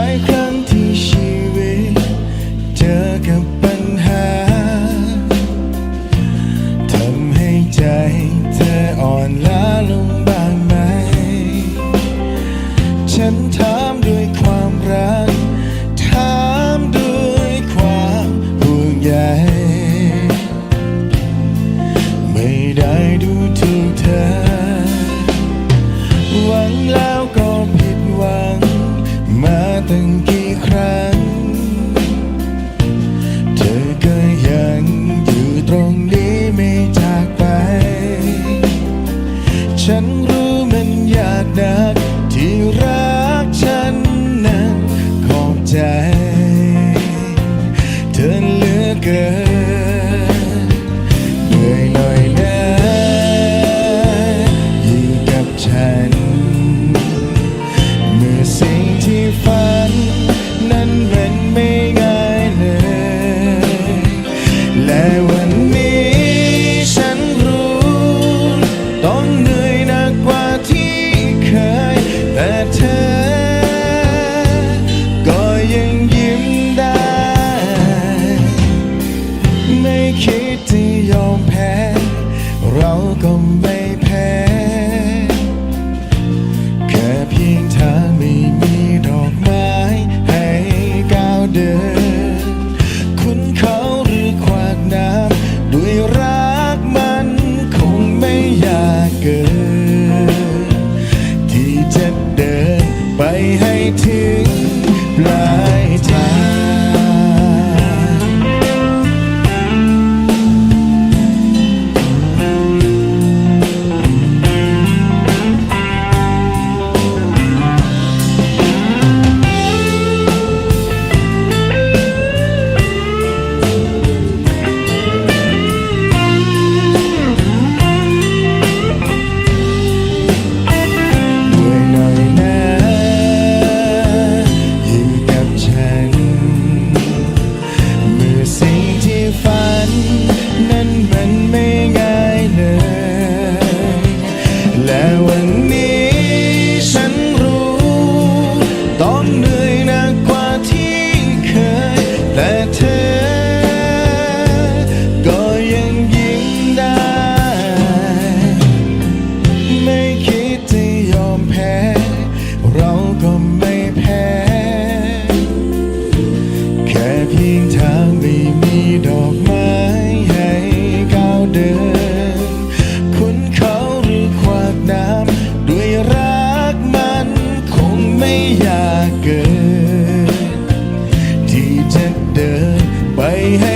ายครั้งที่ชีวิต เจอกับปัญหาทำให้ใจเธออ่อนล้าลงบ้างไหม ฉันทำ ฉันรู้มันยากนักที่รักฉันนั้นขอบใจ เธอเหลือเกินเหนื่อยหน่อยนะอยู่กับฉัน เมื่อสิ่งที่ฝัน นั้นมันไม่ง่ายเลย และวันนี้ ป เพียงทางไม่มีดอกไม้ให้ก้าวเดิน คุณเขาหรือขวากน้ำด้วยรักมันคงไม่อยากเกิน ที่จะเดินไปให้